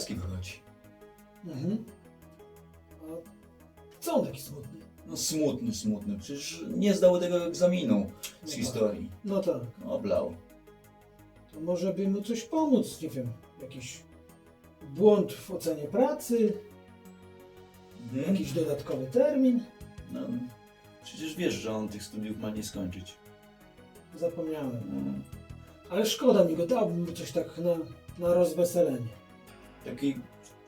Kowalski wychodzi. Mhm. A co on taki smutny? No smutny, smutny. Przecież nie zdał tego egzaminu z No historii. No tak. Oblał. To może by mu coś pomóc, nie wiem, jakiś błąd w ocenie pracy, Mhm. jakiś dodatkowy termin. No, przecież wiesz, że on tych studiów ma nie skończyć. Zapomniałem. No, Ale szkoda mi go, dałbym mu coś tak na, na rozweselenie. Taki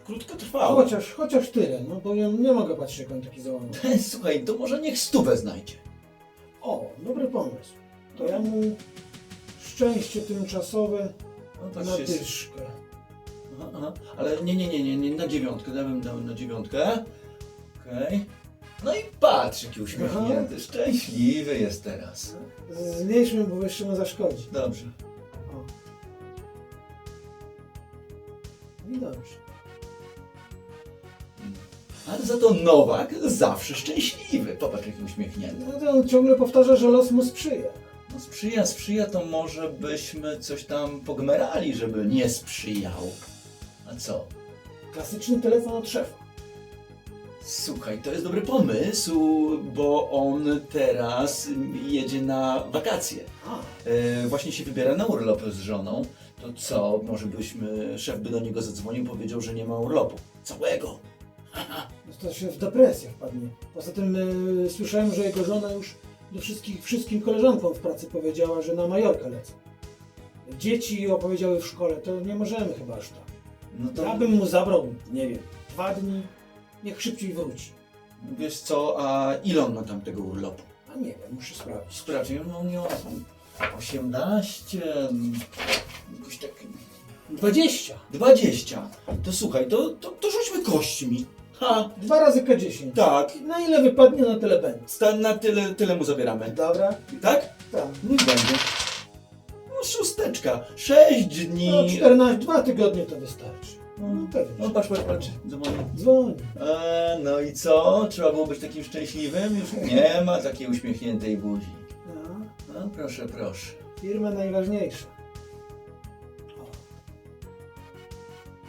krótkotrwały. Chociaż, chociaż tyle, no bo ja nie mogę patrzeć, jak on taki załamany. Słuchaj, to może niech stówę znajdzie. O, dobry pomysł. To ja mu szczęście tymczasowe No tak na się... dyszkę. Aha, aha. Ale nie, nie, nie, nie, nie, na dziewiątkę, dałem dałem na dziewiątkę. Okej. No i patrz, jaki uśmiechnięty, szczęśliwy jest teraz. Zmniejszmy, bo jeszcze mu zaszkodzi. Dobrze. Dobrze. Ale za to Nowak zawsze szczęśliwy. Popatrz, jaki uśmiechnięty. No to on ciągle powtarza, że los mu sprzyja. No sprzyja, sprzyja, to może byśmy coś tam pogmerali, żeby nie sprzyjał. A co? Klasyczny telefon od szefa. Słuchaj, to jest dobry pomysł, bo on teraz jedzie na wakacje. E, właśnie się wybiera na urlop z żoną. To co, może byśmy, szef by do niego zadzwonił, powiedział, że nie ma urlopu. Całego. no to się w depresję wpadnie. Poza tym y, słyszałem, że jego żona już do wszystkich, wszystkim koleżankom w pracy powiedziała, że na Majorkę lecą. Dzieci opowiedziały w szkole, to nie możemy chyba aż tak. No to Ja bym mu zabrał, nie wiem, dwa dni, niech szybciej wróci. wiesz co, a ile on ma tam tego urlopu? A nie wiem, muszę sprawdzić. Sprawdź, no nie 18, jakoś tak 20. 20. To słuchaj, to, to, to rzućmy kośćmi. Ha, Dwa razy K10. tak. Na ile wypadnie na tyle będzie? Sta- Na tyle, tyle mu zabieramy. Dobra? Tak? Tak. Niech będzie. No szósteczka. 6 dni. No 14, dwa tygodnie to wystarczy. No, No pewnie. no patrz, patrz, patrz. Dzwoni. Dzwoni. E, no i co? Trzeba było być takim szczęśliwym? Już nie ma takiej uśmiechniętej buzi. No, No proszę, proszę. firma najważniejsza.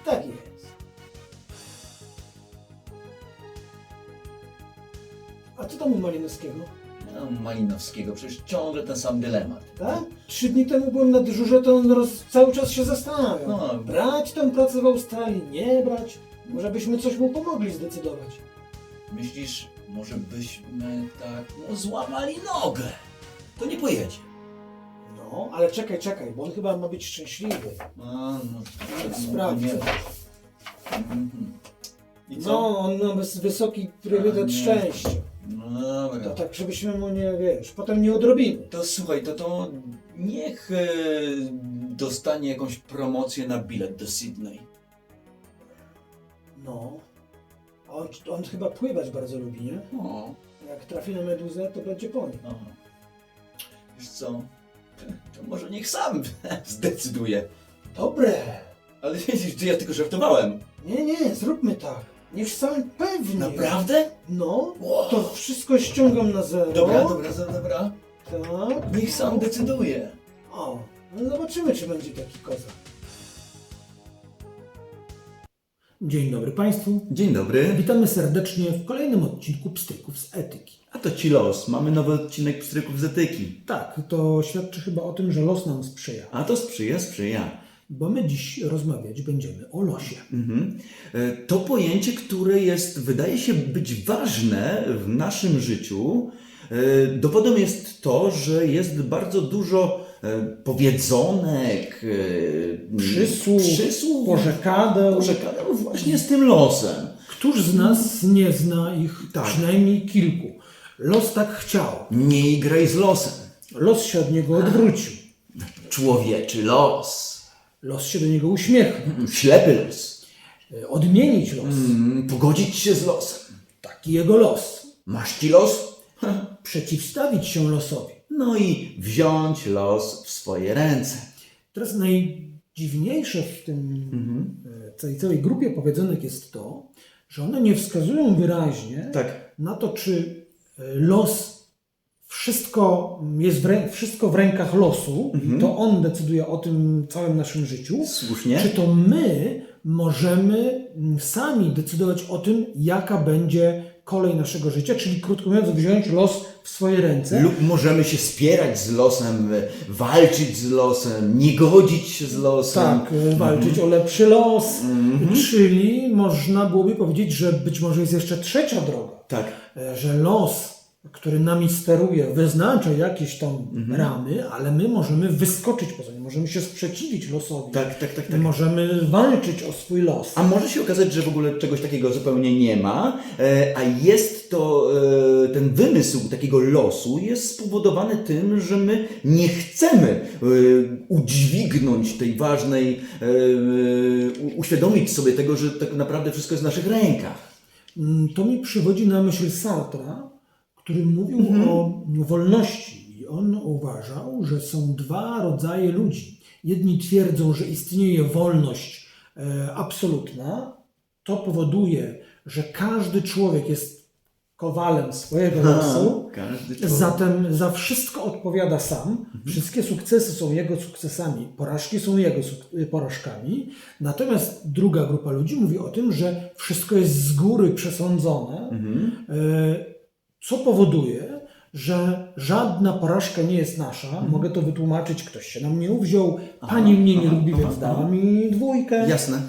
Tak jest. A co tam u Malinowskiego? No, Malinowskiego, przecież ciągle ten sam dylemat. Tak? Trzy dni temu byłem na dyżurze, to on roz, cały czas się zastanawiał. No. Brać tę pracę w Australii, nie brać? Może byśmy coś mu pomogli zdecydować. Myślisz, może byśmy tak no, złamali nogę? To nie pojedzie. No, ale czekaj, czekaj, bo on chyba ma być szczęśliwy. A, no, to Sprawdzę. nie. Mhm. I co? No, on ma wys- wysoki priorytet A, nie. szczęścia. No dobra. To tak, żebyśmy mu nie, wiesz, potem nie odrobimy. To słuchaj, to to niech e, dostanie jakąś promocję na bilet do Sydney. No. A on, on chyba pływać bardzo lubi, nie? No, Jak trafi na meduzę, to będzie po nim. no. Wiesz co? To może niech sam zdecyduje. Dobre. Ale widzisz, że ja tylko żartowałem. Nie, nie, zróbmy tak. Niech sam pewnie. Naprawdę? No, Wow. to wszystko ściągam na zero. Dobra, dobra, dobra, dobra. Tak. Niech sam decyduje. O, no zobaczymy, czy będzie taki kozak. Dzień dobry Państwu. Dzień dobry. Witamy serdecznie w kolejnym odcinku Pstryków z Etyki. A to ci los. Mamy nowy odcinek Pstryków z Etyki. Tak, to świadczy chyba o tym, że los nam sprzyja. A to sprzyja, sprzyja. Bo my dziś rozmawiać będziemy o losie. Mhm. E, To pojęcie, które jest, wydaje się być ważne w naszym życiu. E, Dowodem jest to, że jest bardzo dużo powiedzonek, e, Przysłów, przysłów Porzekadeł. porzekadeł właśnie z tym losem. Któż z nas nie zna ich Tak. przynajmniej kilku? Los tak chciał. Nie graj z losem. Los się od niego odwrócił. Człowieczy los. Los się do niego uśmiechnął. Ślepy los. E, Odmienić los. Mm, Pogodzić się z losem. Taki jego los. Masz ci los? Przeciwstawić się losowi. No i wziąć los w swoje ręce. Teraz najdziwniejsze w tym e, całej, całej grupie powiedzonek jest to, że one nie wskazują wyraźnie Tak. na to, czy e, los wszystko jest w, rę- wszystko w rękach losu i to on decyduje o tym całym naszym życiu, Słusznie. czy to my możemy mm, sami decydować o tym, jaka będzie kolej naszego życia, czyli krótko mówiąc, wziąć los w swoje ręce. Lub możemy się spierać z losem, e, walczyć z losem, nie godzić się z losem. Tak, e, walczyć o lepszy los. Mhm. Czyli można byłoby powiedzieć, że być może jest jeszcze trzecia droga. Tak. E, że los, który nami steruje, wyznacza jakieś tam Mhm. ramy, ale my możemy wyskoczyć poza nie, możemy się sprzeciwić losowi. Tak, tak, tak, tak. możemy walczyć o swój los. A może się okazać, że w ogóle czegoś takiego zupełnie nie ma, e, a jest to, e, ten wymysł takiego losu jest spowodowany tym, że my nie chcemy e, udźwignąć tej ważnej, uświadomić sobie tego, że tak naprawdę wszystko jest w naszych rękach. Mm, To mi przywodzi na myśl Sartra, który mówił Mhm. o wolności. I on uważał, że są dwa rodzaje ludzi. Jedni twierdzą, że istnieje wolność e, absolutna. To powoduje, że każdy człowiek jest kowalem swojego losu. Zatem za wszystko odpowiada sam. Wszystkie sukcesy są jego sukcesami, porażki są jego y, porażkami. Natomiast druga grupa ludzi mówi o tym, że wszystko jest z góry przesądzone, e, co powoduje, że żadna porażka nie jest nasza. Mogę to wytłumaczyć, ktoś się na mnie uwziął, pani mnie nie aha, lubi, aha, więc dała aha. mi dwójkę. Jasne.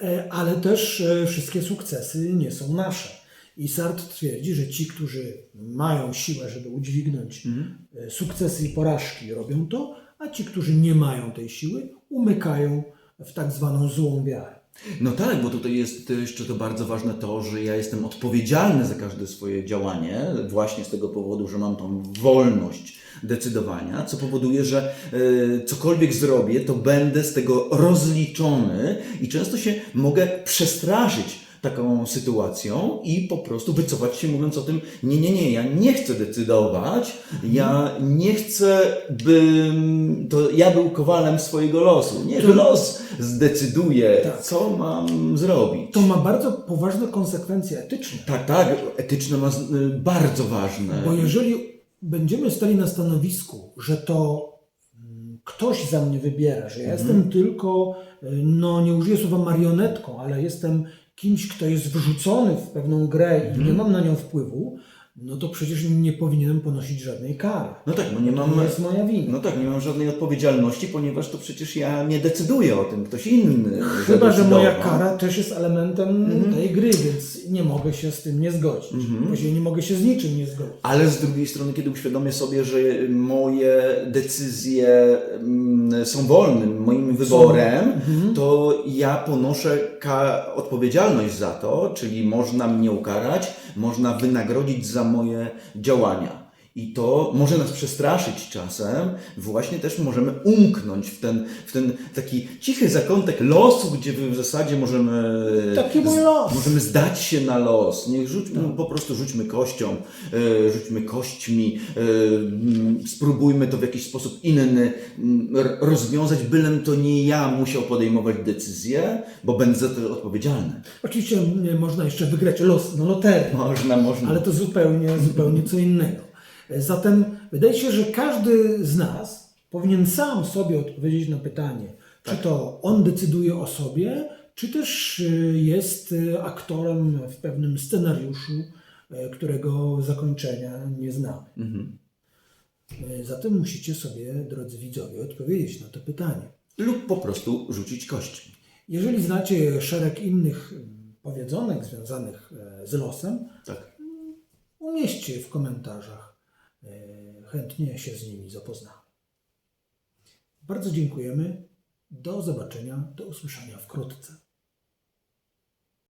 E, ale też e, wszystkie sukcesy nie są nasze. I Sartre twierdzi, że ci, którzy mają siłę, żeby udźwignąć e, sukcesy i porażki, robią to, a ci, którzy nie mają tej siły, umykają w tak zwaną złą wiarę. No tak, bo tutaj jest jeszcze to bardzo ważne to, że ja jestem odpowiedzialny za każde swoje działanie, właśnie z tego powodu, że mam tą wolność decydowania, co powoduje, że e, cokolwiek zrobię, to będę z tego rozliczony i często się mogę przestraszyć taką sytuacją i po prostu wycofać się mówiąc o tym, nie, nie, nie, ja nie chcę decydować, ja nie chcę, by to ja był kowalem swojego losu. Niech los zdecyduje, Tak. co mam zrobić. To ma bardzo poważne konsekwencje etyczne. Tak, tak, etyczne ma y, bardzo ważne. Bo jeżeli będziemy stali na stanowisku, że to mm, ktoś za mnie wybiera, że ja jestem tylko, y, no nie użyję słowa marionetką, ale jestem kimś, kto jest wrzucony w pewną grę i nie mam na nią wpływu, no to przecież nie powinienem ponosić żadnej kary. No tak, bo nie mam. To jest moja wina. No tak, nie mam żadnej odpowiedzialności, ponieważ to przecież ja nie decyduję o tym, ktoś inny. Chyba, że moja kara też jest elementem tej gry, więc nie mogę się z tym nie zgodzić. Właściwie nie mogę się z niczym nie zgodzić. Ale z drugiej strony, kiedy uświadomię sobie, że moje decyzje mm, są wolnym, moim wyborem, Mhm. to ja ponoszę odpowiedzialność za to, czyli można mnie ukarać, można wynagrodzić za moje działania. I to może nas przestraszyć czasem, właśnie też możemy umknąć w ten, w ten taki cichy zakątek losu, gdzie w zasadzie możemy, Taki mój los. możemy zdać się na los. Niech rzućmy, po prostu rzućmy kością, e, rzućmy kośćmi, e, spróbujmy to w jakiś sposób inny rozwiązać, bylem to nie ja musiał podejmować decyzję, bo będę za to odpowiedzialny. Oczywiście można jeszcze wygrać los na loterii. Można, można. ale to zupełnie, zupełnie co innego. Zatem wydaje się, że każdy z nas powinien sam sobie odpowiedzieć na pytanie, czy to on decyduje o sobie, czy też y, jest y, aktorem w pewnym scenariuszu, y, którego zakończenia nie znamy. Y, Zatem musicie sobie, drodzy widzowie, odpowiedzieć na to pytanie. Lub po prostu rzucić kośćmi. Jeżeli znacie szereg innych powiedzonek związanych e, z losem, Tak. umieśćcie w komentarzach. E, Chętnie się z nimi zapoznamy. Bardzo dziękujemy. Do zobaczenia, do usłyszenia wkrótce.